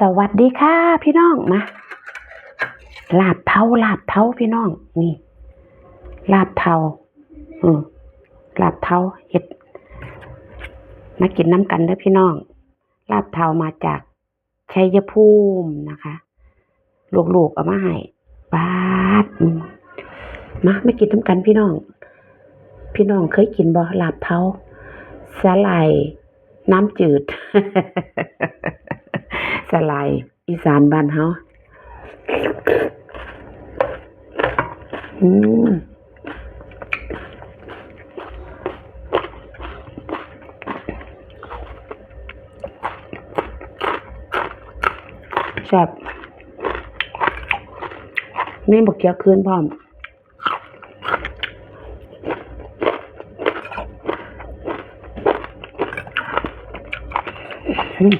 สวัสดีค่ะ พี่น้องมาลาบเทาลาบเทาพี่น้อง นี่ ลาบเทาอืมลาบเทาเห็ดมากินน้ำกันเด้อพี่น้อง ลาบเทามาจากชัยภูมินะคะลูกๆเอามาให้บาดอืมมาไม่กินน้ำกันพี่น้อง พี่น้องเคยกินบ่ลาบเทาสาหร่ายน้ำจืด สลายอีสานบ้านเฮาอืมแซ่บนี่บักเกียวคืนพร้อม อืม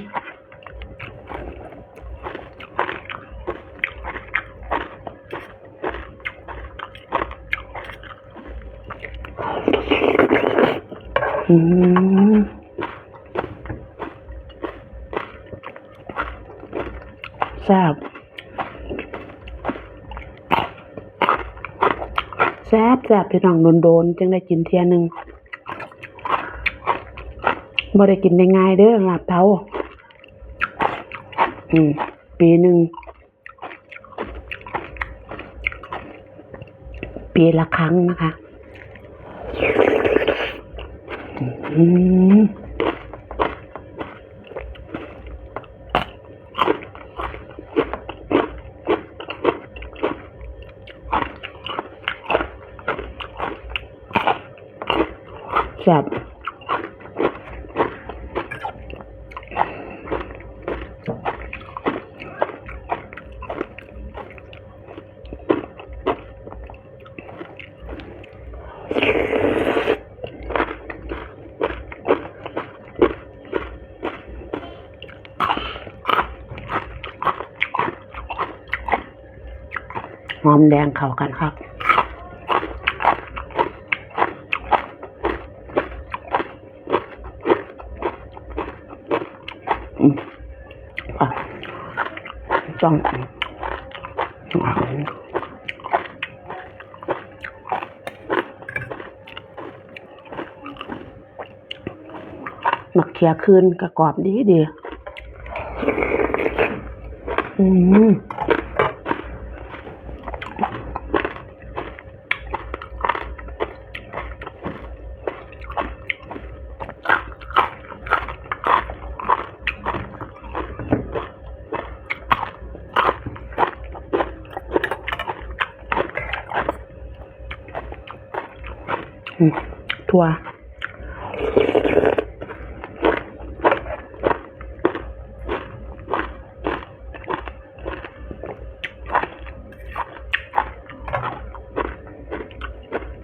อืมแซ่บแซ่บแซ่บพี่น้องโดนๆจึงได้กินเทียหนึ่งบ่ได้กินได้ง่ายเด้อลาบเทาอืม ปีหนึ่ง ปีละครั้งนะคะ จับห อมแดงเข้ากันครับอืมจ้องมักเขียคืนกระกรอบดีดี อืม ถั่ว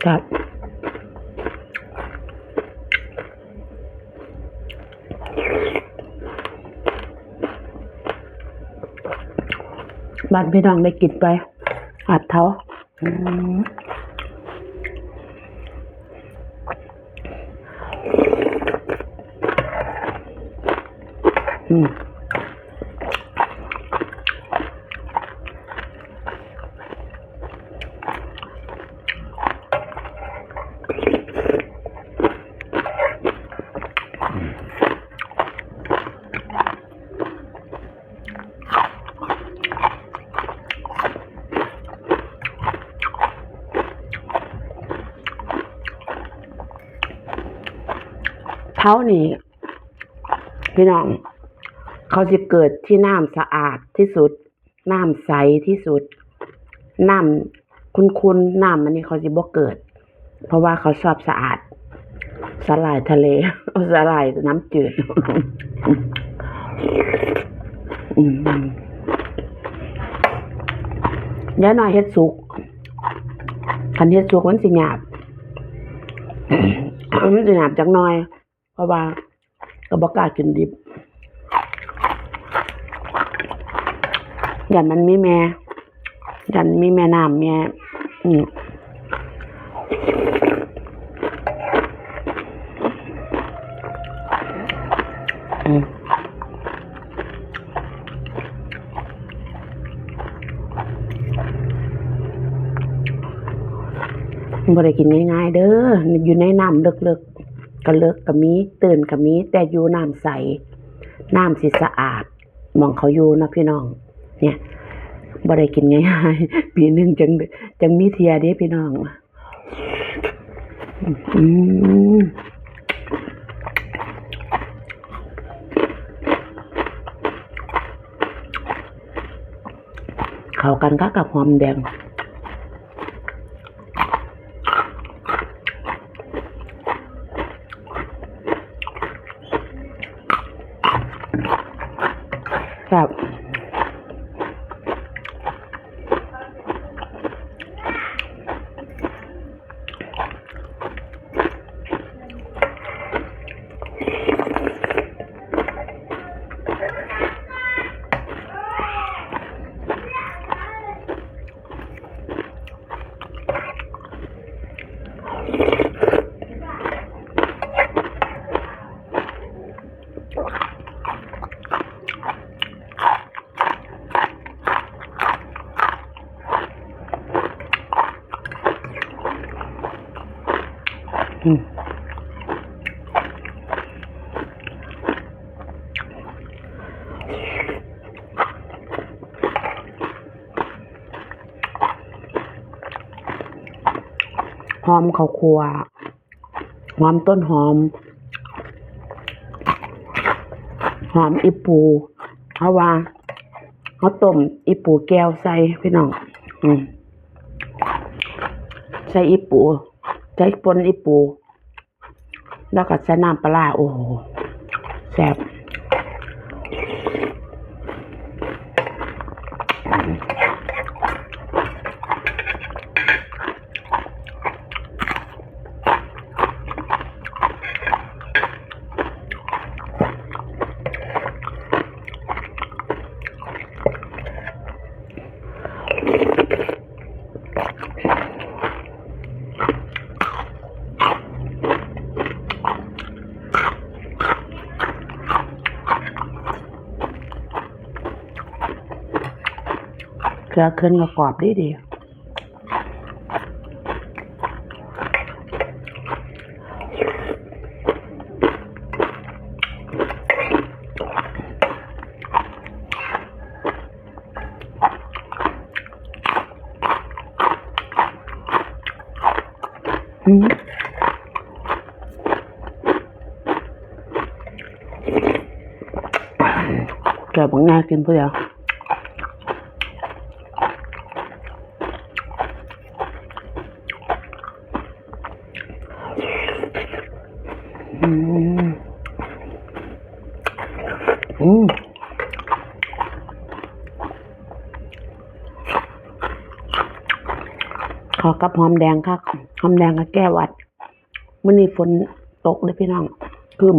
ครับบ้านพี่น้องได้กินไปอัดเท้าอืม อืมเท้านี่พี่น้อง เขาจะเกิดที่น้ำสะอาดที่สุด น้ำใสที่สุด น้ำคุณๆน้ำมันนี่เขาจะบ่เกิด เพราะว่าเขาชอบสะอาดสลายทะเลสลายน้ำจืดอืมเดี๋ยวหน่อยเฮ็ดสุกคันเฮ็ดสุกมันสิหยาบมันสิหยาบจักหน่อย เพราะว่าก็บ่กล้ากินดิบ ยันมันมีแม่ยันมีแม่น้ำแม่อืมอืมบริกินง่ายๆเด้อ อยู่ในน้ำเลิกๆก็เลิกกับมีตื่นกับมีแต่อยู่น้ำใส น้ำสีสะอาด มองเขาอยู่นะพี่น้อง เนี่ยบ่ได้กินง่ายๆปีหนึงจังจังมีเทียเด้พี่น้องอืมเข้ากันก็กับหอมแดง ครับ อืม หอมข้าวคั่วหอมต้นหอม หอมอีปูเอาว่าเอาต้มอีปูแก้วใส่พี่น้อง อืมใส่อีปู ใส่ปนอีปู แล้วก็ใส่น้ำปลาร้าโอ้โหแซ่บ เครือขึ้นกรอบดีดีอืมเกิดบางงากินเพื่อ อืมอืมขอกับหอมแดงครับหอมแดงกับแก้วัดมื่อนี้ฝนตกเลยพี่น้องกึม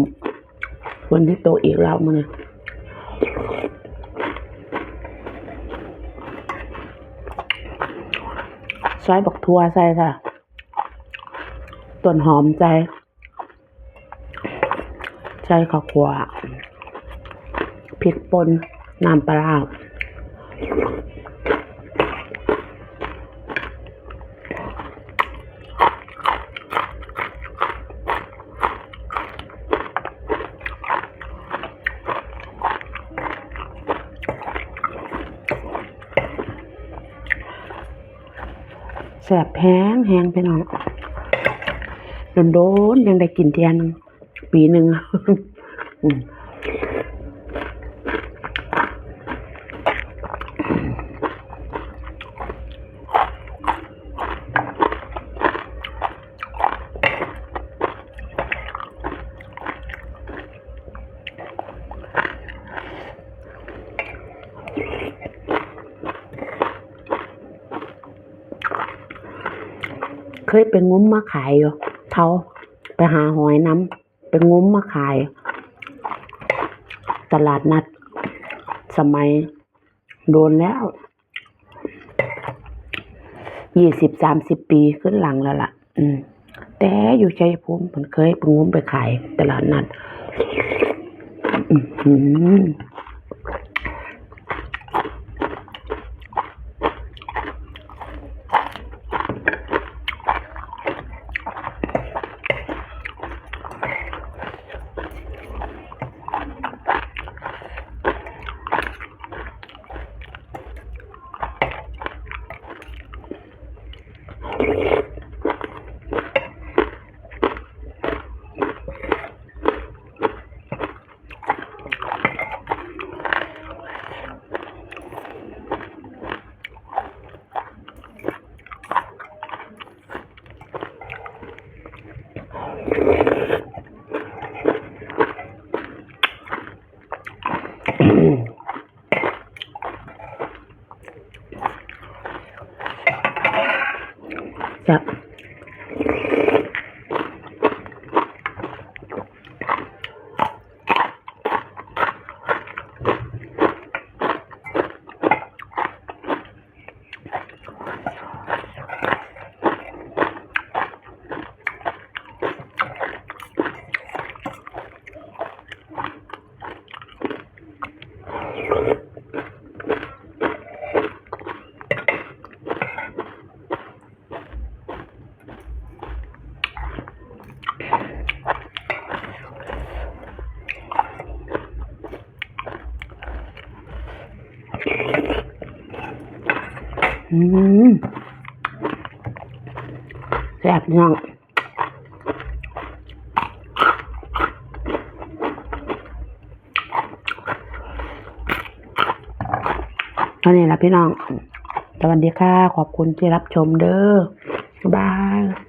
ฝนที่ตกอีกแล้วมื่อนี้ซอยบักทัวใส่ค่ะต้นหอมใจ ส่ข้าวคั่วพริกป่นน้ำปลาแสบแห้งแห้งไปหน่อยโดนๆยังได้กินเทียนง ปีหนึ่งเคยไปงุ้มมาขายอยู่เท่าไปหาหอยน้ำ ไปง้มมาขาย ตลาดนัด สมัยโดนแล้วยี่สิบสามสิบปีขึ้นหลังแล้วล่ะ อืม แต่อยู่ชัยภูมิผมเคยไปง้มไปขาย ตลาดนัด อืมหือ จับ อืมแซ่บพี่น้องเท่านี้ละพี่น้อง สวัสดีค่ะ ขอบคุณที่รับชมเด้อ บ๊ายบาย